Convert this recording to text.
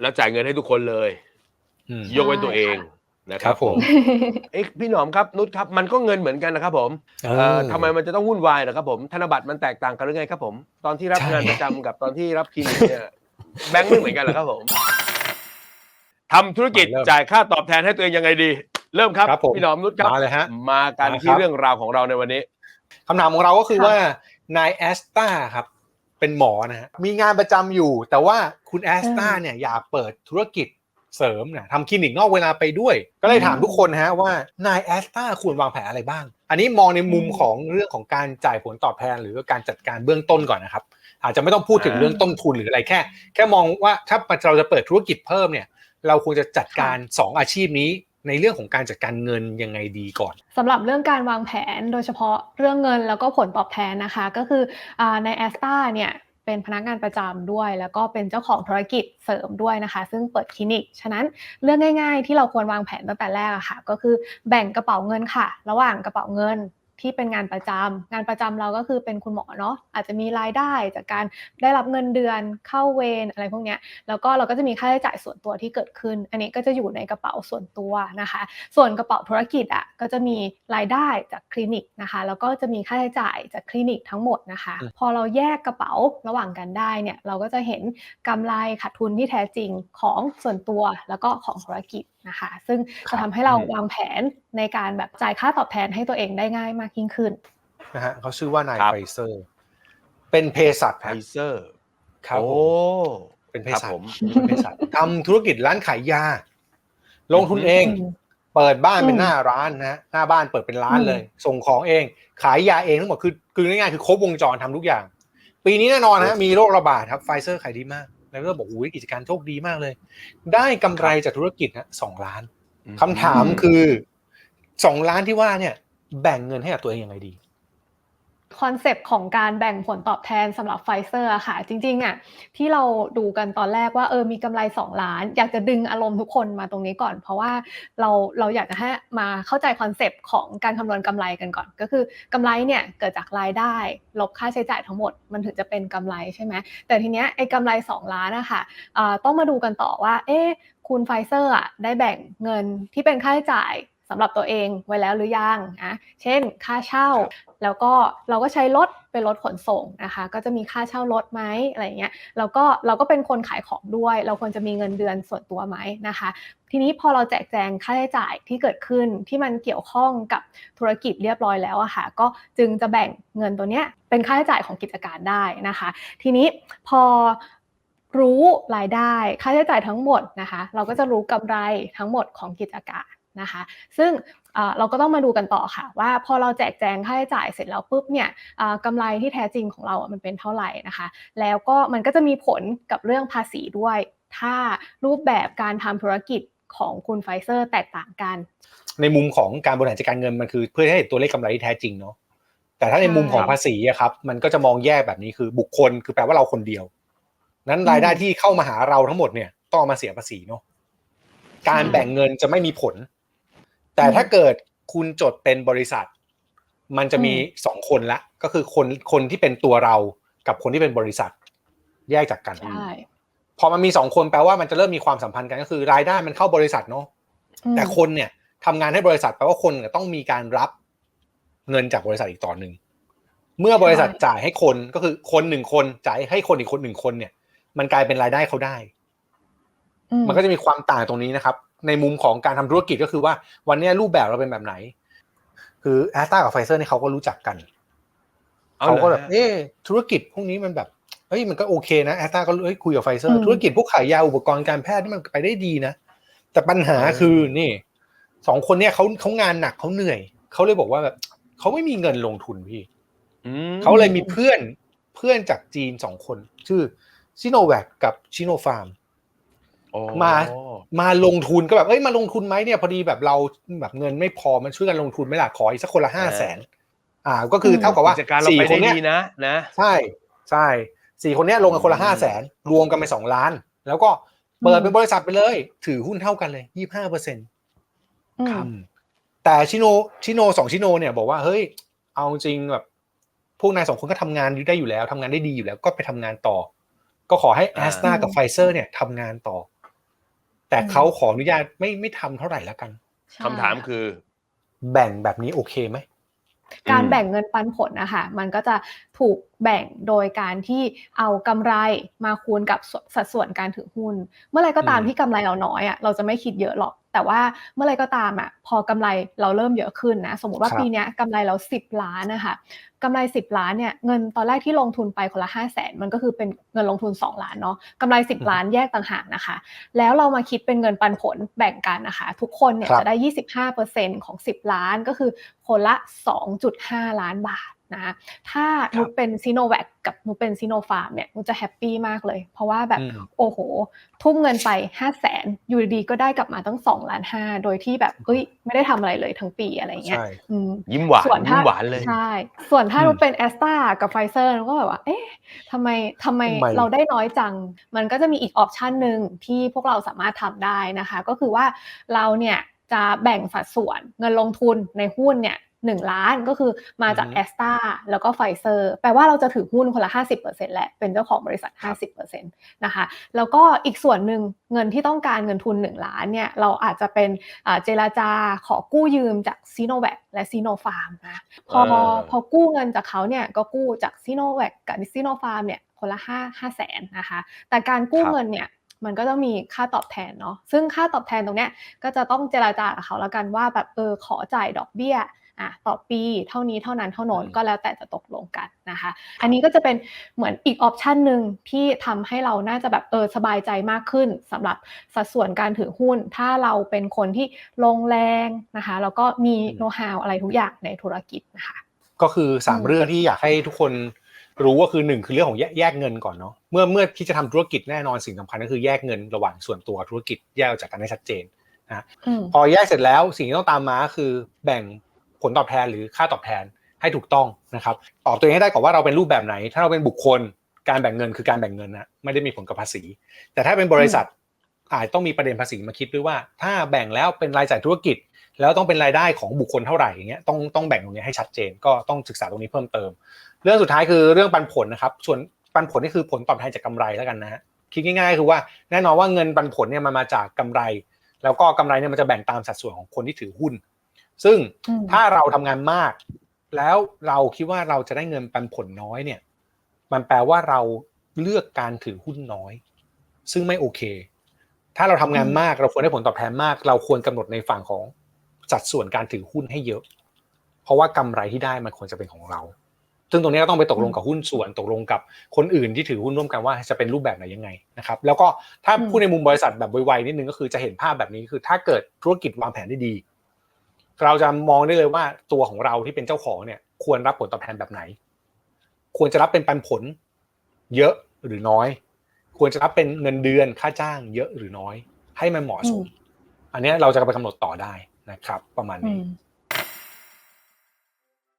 แล้วจ่ายเงินให้ทุกคนเลย อืม ยกเว้นตัวเองนะคครัรับบผม เอ้ยพี่หนอมครับนุชครับมันก็เงินเหมือนกันนะครับผมเอเอ่ออทำไมมันจะต้องวุ่นวายนะครับผมธนบัตรมันแตกต่างกันหรือไงครับผมตอนที่รับใช่ งานประจำกับตอนที่รับคลินิกเนี่ยแบงค์ไม่เหมือนกันเหรอครับผมทำธุรกิจจ่ายค่าตอบแทนให้ตัวเองยังไงดี เริ่มครับครับผม พี่หนอมนุชครับ มาเลยฮะ มากันมาครับ ที่เรื่องราวของเราในวันนี้ คำถามของเราก็คือค่ะ ว่านายแอสตาครับ เป็นหมอนะฮะมีงานประจำอยู่ แต่ว่าคุณแอสตาเนี่ยอยากเปิดธุรกิจเสริมนะทำคลินิกนอกเวลาไปด้วย ก็เลยถามทุกคนนะฮะว่านายแอสตาควรวางแผนอะไรบ้าง อันนี้มองในมุมของเรื่องของการจ่ายผลตอบแทน หรือการจัดการเบื้องต้นก่อนนะครับ อาจจะไม่ต้องพูดถึงอ่าเรื่องต้นทุนหรืออะไรแค่ แค่มองว่าถ้าเราจะเปิดธุรกิจเพิ่มเนี่ย เราควรจะจัดการสองอาชีพนี้ ในเรื่องของการจัดการเงินยังไงดีก่อนสำหรับเรื่องการวางแผนโดยเฉพาะเรื่องเงินแล้วก็ผลตอบแทนนะคะ ก็คืออในแอสตาเนี่ยเป็นพนักงานประจำด้วย แล้วก็เป็นเจ้าของธุรกิจเสริมด้วยนะคะ ซึ่งเปิดคลินิก ฉะนั้นเรื่องง่าย ๆ ที่เราควรวางแผนตั้งแต่แรกอะค่ะ ก็คือแบ่งกระเป๋าเงินค่ะ ระหว่างกระเป๋าเงิน ที่เป็นงานประจำงานประจำเราก็คือเป็นคุณหมอเนาะอาจจะมีรายได้จากการได้รับเงินเดือนเข้าเวรอะไรพวกเนี้ยแล้วก็เราก็จะมีค่าใช้จ่ายส่วนตัวที่เกิดขึ้น อันนี้ก็จะอยู่ในกระเป๋าส่วนตัวนะคะ ส่วนกระเป๋าธุรกิจอะก็จะมีรายได้จากคลินิกนะคะ แล้วก็จะมีค่าใช้จ่ายจากคลินิกทั้งหมดนะคะอืมพอเราแยกกระเป๋าระหว่างกันได้เนี่ยเราก็จะเห็นกำไรขาดทุนที่แท้จริงของส่วนตัวแล้วก็ของธุรกิจนะคะ ซึ่งจะทำให้เราวางแผนในการแบบจ่ายค่าตอบแทนให้ตัวเองได้ง่ายมากยิ่งขึ้นนะฮะเขาชื่อว่านายครับไฟเซอร์ เป็นเภสัชไพฮะเซอร์ครับโอ้ผมเป็นเภครับสัชผมเป็นเภสัชทำธุรกิจร้านขายยา ลงทุนเองอืมเปิดบ้านเป็นอืมหน้าร้านนะฮะหน้าบ้านเปิดเป็นร้านอืมเลย ส่งของเอง ขายยาเองทั้งหมดคือคือง่ายๆคือครบวงจรทำทุกอย่าง ปีนี้แน่นอนนะฮะมีโรคระบาดครับไฟเซอร์ขายดีมาก แล้วก็บอกอุ้ยกิจการโชคดีมากเลย ได้กำไรจากธุรกิจนะสองล้านคำถามคือสองล้านที่ว่าเนี่ย แบ่งเงินให้กับตัวเองยังไงดี คอนเซปต์ของการแบ่งผลตอบแทนสำหรับไฟเซอร์อะค่ะ จริงๆอะที่เราดูกันตอนแรกว่าเออมีกำไร 2 ล้าน อยากจะดึงอารมณ์ทุกคนมาตรงนี้ก่อน เพราะว่าเราเราอยากจะให้มาเข้าใจคอนเซปต์ของการคำนวณกำไรกันก่อน ก็คือกำไรเนี่ยเกิดจากรายได้ ลบค่าใช้จ่ายทั้งหมด มันถึงจะเป็นกำไรใช่ไหมแต่ทีเนี้ยไอ้กำไร 2 ล้านนะคะอ่าต้องมาดูกันต่อว่าเอ๊ะคุณไฟเซอร์อะได้แบ่งเงินที่เป็นค่าใช้จ่าย สำหรับตัวเองไว้แล้วหรือยังอะเช่นค่าเช่า แล้วก็เราก็ใช้รถเป็นรถขนส่งนะคะ ก็จะมีค่าเช่ารถไหมอะไรอย่างเงี้ยแล้วก็เราก็เป็นคนขายของด้วย เราควรจะมีเงินเดือนส่วนตัวไหมนะคะ ทีนี้พอเราแจกแจงค่าใช้จ่ายที่เกิดขึ้นที่มันเกี่ยวข้องกับธุรกิจเรียบร้อยแล้วอะค่ะก็จึงจะแบ่งเงินตัวเนี้ยเป็นค่าใช้จ่ายของกิจการได้นะคะ ทีนี้พอรู้รายได้ค่าใช้จ่ายทั้งหมดนะคะ เราก็จะรู้กำไรทั้งหมดของกิจการ นะคะ ซึ่งเราก็ต้องมาดูกันต่อค่ะ ว่าพอเราแจกแจงค่าใช้จ่ายเสร็จแล้วปุ๊บเนี่ยกำไรที่แท้จริงของเราอะมันเป็นเท่าไหร่นะคะ แล้วก็มันก็จะมีผลกับเรื่องภาษีด้วย ถ้ารูปแบบการทำธุรกิจของคุณไฟเซอร์แตกต่างกัน ในมุมของการบริหารจัดการเงินมันคือเพื่อให้เห็นตัวเลขกำไรที่แท้จริงเนาะแต่ถ้าในมุมของภาษีอะครับมันก็จะมองแยกแบบนี้คือบุคคลคือแปลว่าเราคนเดียว นั้นรายได้ที่เข้ามาหาเราทั้งหมดเนี่ยต้องมาเสียภาษีเนาะการแบ่งเงินจะไม่มีผล แต่ถ้าเกิดคุณจดเป็นบริษัท มันจะมีสองคนละ ก็คือคนคนที่เป็นตัวเรากับคนที่เป็นบริษัท แยกจากกันใช่พอมันมีสองคนแปลว่ามันจะเริ่มมีความสัมพันธ์กันก็คือ รายได้มันเข้าบริษัทเนาะอืมแต่คนเนี่ยทำงานให้บริษัทแปลว่าคนเนี่ยต้องมีการรับเงินจากบริษัทอีกต่อหนึ่งเมื่อบริษัทจ่ายให้คนก็คือคนหนึ่งคนจ่ายให้คนอีกคนหนึ่งคนเนี่ย มันกลายเป็นรายได้เขาได้อืมันก็จะมีความต่างตรงนี้นะครับ ในมุมของการทำธุรกิจก็คือว่าวันเนี้ยรูปแบบเราเป็นแบบไหน คือแอสตรากับไฟเซอร์นี่เขาก็รู้จักกันเอาเขาเหรอก็แบบฮะเอ๊ะธุรกิจพวกนี้มันแบบเฮ้ยมันก็โอเคนะแอสตราก็เอ้ยคุยกับไฟเซออืร์มธุรกิจพวกขายยาอุปกรณ์การแพทย์นี่มันไปได้ดีนะ แต่ปัญหาคือนี่สองคนเนี่ยเขาเขางานหนักเขาเหนื่อยเขาเลยบอกว่าแบบเขาไม่มีเงินลงทุนพี่อืมเขาเลยมีเพื่อนเพื่อนจากจีนสองคน ชื่อซิโนแวคกับชิโนฟาร์มโอ้ มามาลงทุนก็แบบเอ้ยมาลงทุนไหมเนี่ยพอดีแบบเราแบบเงินไม่พอมันช่วยกันลงทุนไหม่ล่ะขออีกสักคนละห้าแสนอ่าก็คือเท่ากับว่ากิจการเราสี่ไปคได้นเนี้ยดีนะนะใช่ใช่สี่คนเนี้ยลงกันคนละอืห้ามแสนรวมกันไปสองล้าน แล้วก็เปิดเป็นบริษัทไปเลย ถือหุ้นเท่ากันเลยยี่ห้าเปอร์เซ็นต์อืมครับแต่ชิโนชิโนสองชิโนเนี่ยบอกว่าเฮ้ย เอาจริงแบบ พวกนายสองคนก็ทำงานอยู่ได้อยู่แล้วทำงานได้ดีอยู่แล้วก็ไปทำงานต่อ ก็ขอให้แอสตรากับไฟเซอร์เนี่ยทำงานต่อ แต่เขาขออนุญาตไม่ไม่ทำเท่าไหร่แล้วกันใช่คำถามคือ แบ่งแบบนี้โอเคไหมการแบ่งเงินปันผลนะคะมันก็จะถูกแบ่งโดยการที่เอากำไรมาคูณกับสสัดส่วนการถือหุ้น เมื่อไรก็ตามอืมที่กำไรเราน้อยอะเราจะไม่คิดเยอะหรอก แต่ว่าเมื่อไรก็ตามอะพอกำไรเราเริ่มเยอะขึ้นนะสมมติว่าครับปีเนี้ยกำไรเรา 10 ล้านนะคะกำไร 10 ล้านเนี่ยเงินตอนแรกที่ลงทุนไปคนละ 5 0 0แสนมันก็คือเป็นเงินลงทุน 2 ล้านเนาะกำไร 10 ล้านแยกต่างหากนะคะ แล้วเรามาคิดเป็นเงินปันผลแบ่งกันนะคะ ทุกคนเนี่ยครับจะได้ 25%ของ 10 ล้านก็คือคนละ 2.5 ล้านบาท นะถ้านุกเป็นซีโนแวคกับนุกเป็นซีโนฟาร์มเนี่ยนุกจะแฮปปี้มากเลย เพราะว่าแบบอืมโอ้โห ทุ่มเงินไป 5 0 0แสนอยู่ดีๆก็ได้กลับมาตั้ง2ล้านห้าโดยที่แบบเอ้ยไม่ได้ทำอะไรเลยทั้งปีอะไรเงี้ยใช่อืมยิ้มหวานส่วนยิ้ถ้ามหวานเลยใช่ส่วนถ้าอืมเราเป็นแอสตรากับไฟเซอร์ก็แบบว่า เอ๊ะทำไมทำไมทำไมเราได้น้อยจัง มันก็จะมีอีกออปชันหนึ่งที่พวกเราสามารถทำได้นะคะ ก็คือว่าเราเนี่ยจะแบ่งสัดส่วนเงินลงทุนในหุ้นเนี่ย หนึ่งล้านก็คือมาจากอือฮึแอสตราแล้วก็ไฟเซอร์แปลว่าเราจะถือหุ้นคนละ 50%แหละ เป็นเจ้าของบริษัท 50%นะคะแล้วก็อีกส่วนหนึ่งเงินที่ต้องการเงินทุน 1 ล้านเนี่ยเราอาจจะเป็นอ่าเจราจาขอกู้ยืมจากซีโนแวคและซีโนฟาร์มนะพออ่าพอกู้เงินจากเขาเนี่ยก็กู้จากซีโนแวคกับซีโนฟาร์มเนี่ยคนละ5 5แสนนะคะแต่การกู้ครับเงินเนี่ยมันก็ต้องมีค่าตอบแทนเนาะซึ่งค่าตอบแทนตรงเนี้ยก็จะต้องเจราจากับเขาแล้วกันว่าแบบเออขอจ่ายดอกเบี้ยอะต่อปีเท่านี้เท่านั้นเท่าโน้นอืมก็แล้วแต่จะตกลงกันนะคะ อันนี้ก็จะเป็นเหมือนอีกออปชันหนึ่งที่ทำให้เราน่าจะแบบเออสบายใจมากขึ้นสำหรับสัดส่วนการถือหุ้น ถ้าเราเป็นคนที่ลงแรงนะคะ แล้วก็มีอืมโน้ตฮาวอะไรทุกอย่างในธุรกิจนะคะ ก็คือสามอืมเรื่องที่อยากให้ทุกคนรู้ก็คือหนึ่งคือเรื่องของแยกแยกเงินก่อนเนาะเมื่อเมื่อที่จะทำธุรกิจแน่นอนสิ่งสำคัญก็คือแยกเงินระหว่างส่วนตัวธุรกิจแยกออกจากกันให้ชัดเจนอืมพอแยกเสร็จแล้วสิ่งที่ต้องตามมาคือแบ่ง ผลตอบแทนหรือค่าตอบแทนให้ถูกต้องนะครับตอบตัวเองให้ได้ก่อนว่าเราเป็นรูปแบบไหน ถ้าเราเป็นบุคคลการแบ่งเงินคือการแบ่งเงินนะไม่ได้มีผลกับภาษี แต่ถ้าเป็นบริษัทอาจต้องมีประเด็นภาษีมาคิดด้วยว่า ถ้าแบ่งแล้วเป็นรายจ่ายธุรกิจ แล้วต้องเป็นรายได้ของบุคคลเท่าไหร่อย่างเงี้ยต้องต้องแบ่งตรงนี้ให้ชัดเจนก็ต้องศึกษาตรงนี้เพิ่มเติม เรื่องสุดท้ายคือเรื่องปันผลนะครับส่วนปันผลนี่คือผลตอบแทนจากกำไรแล้วกันนะฮะคิดง่ายๆคือว่าแน่นอนว่าเงินปันผลเนี่ยมันมาจากกำไร แล้วก็กำไรเนี่ยมันจะแบ่งตามสัดส่วนของคนที่ถือหุ้น ซึ่งอืมถ้าเราทำงานมาก แล้วเราคิดว่าเราจะได้เงินปันผลน้อยเนี่ย มันแปลว่าเราเลือกการถือหุ้นน้อย ซึ่งไม่โอเค ถ้าเราทำงานมากเราควรได้ผลตอบแทนมาก เราควรกำหนดในฝั่งของสัดส่วนการถือหุ้นให้เยอะ เพราะว่ากำไรที่ได้มันควรจะเป็นของเรา ซึ่งตรงนี้ก็ต้องไปตกลงกับหุ้นส่วนตกลงกับคนอื่นที่ถือหุ้นร่วมกันว่าจะเป็นรูปแบบไหนยังไงนะครับ แล้วก็ถ้าอืมพูดในมุมบริษัทแบบไวๆนิดนึงก็คือจะเห็นภาพแบบนี้คือ ถ้าเกิดธุรกิจวางแผนได้ดี เราจะมองได้เลยว่าตัวของเราที่เป็นเจ้าของเนี่ย ควรรับผลตอบแทนแบบไหน ควรจะรับเป็นปันผล เยอะหรือน้อย ควรจะรับเป็นเงินเดือนค่าจ้าง เยอะหรือน้อย ให้มันเหมาะสมอืมอันเนี้ยเราจะไปกำหนดต่อได้นะครับ ประมาณอืนี้ม